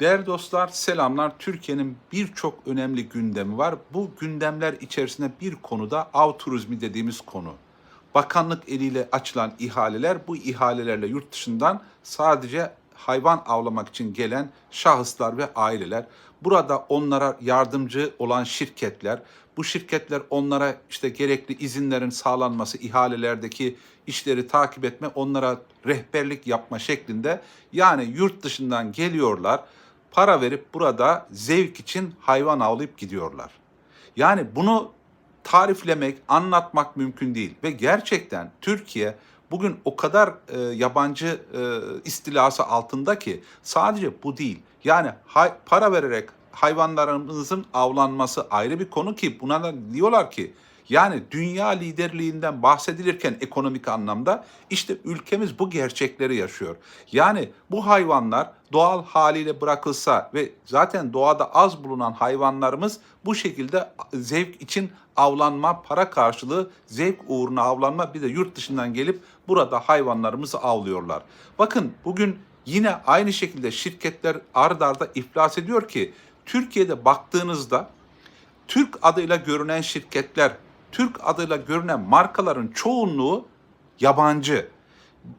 Değerli dostlar, selamlar. Türkiye'nin birçok önemli gündemi var. Bu gündemler içerisinde bir konuda av turizmi dediğimiz konu. Bakanlık eliyle açılan ihaleler, bu ihalelerle yurt dışından sadece hayvan avlamak için gelen şahıslar ve aileler. Burada onlara yardımcı olan şirketler, bu şirketler onlara işte gerekli izinlerin sağlanması, ihalelerdeki işleri takip etme, onlara rehberlik yapma şeklinde yani yurt dışından geliyorlar, para verip burada zevk için hayvan avlayıp gidiyorlar. Yani bunu tariflemek, anlatmak mümkün değil ve gerçekten Türkiye bugün o kadar e, yabancı e, istilası altında ki sadece bu değil. Yani hay- para vererek hayvanlarımızın avlanması ayrı bir konu ki buna da diyorlar ki yani dünya liderliğinden bahsedilirken ekonomik anlamda işte ülkemiz bu gerçekleri yaşıyor. Yani bu hayvanlar doğal haliyle bırakılsa ve zaten doğada az bulunan hayvanlarımız bu şekilde zevk için avlanma, para karşılığı zevk uğruna avlanma bir de yurt dışından gelip burada hayvanlarımızı avlıyorlar. Bakın bugün yine aynı şekilde şirketler ard arda iflas ediyor ki Türkiye'de baktığınızda Türk adıyla görünen şirketler, Türk adıyla görünen markaların çoğunluğu yabancı.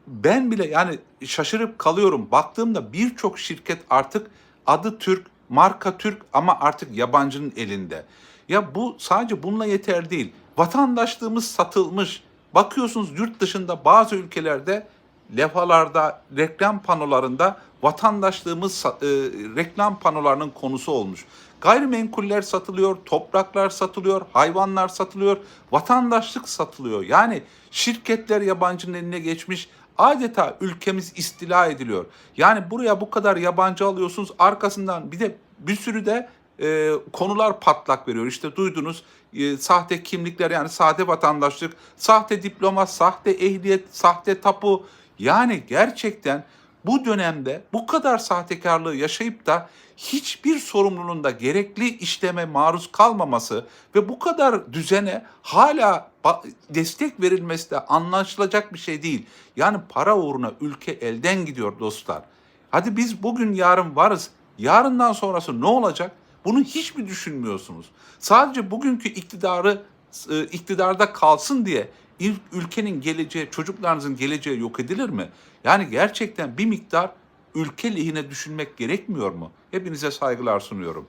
Ben bile yani şaşırıp kalıyorum. Baktığımda birçok şirket artık adı Türk, marka Türk ama artık yabancının elinde. Ya bu sadece bununla yeter değil. Vatandaşlığımız satılmış. Bakıyorsunuz yurt dışında bazı ülkelerde levhalarda, reklam panolarında vatandaşlığımız e, reklam panolarının konusu olmuş. Gayrimenkuller satılıyor, topraklar satılıyor, hayvanlar satılıyor, vatandaşlık satılıyor. Yani şirketler yabancının eline geçmiş, adeta ülkemiz istila ediliyor. Yani buraya bu kadar yabancı alıyorsunuz, arkasından bir de bir sürü de e, konular patlak veriyor. İşte duydunuz e, sahte kimlikler yani sahte vatandaşlık, sahte diploma, sahte ehliyet, sahte tapu. Yani gerçekten bu dönemde bu kadar sahtekarlığı yaşayıp da hiçbir sorumluluğun da gerekli işleme maruz kalmaması ve bu kadar düzene hala destek verilmesi de anlaşılacak bir şey değil. Yani para uğruna ülke elden gidiyor dostlar. Hadi biz bugün yarın varız. Yarından sonrası ne olacak? Bunu hiç mi düşünmüyorsunuz? Sadece bugünkü iktidarı e, iktidarda kalsın diye ülkenin geleceği, çocuklarınızın geleceği yok edilir mi? Yani gerçekten bir miktar ülke lehine düşünmek gerekmiyor mu? Hepinize saygılar sunuyorum.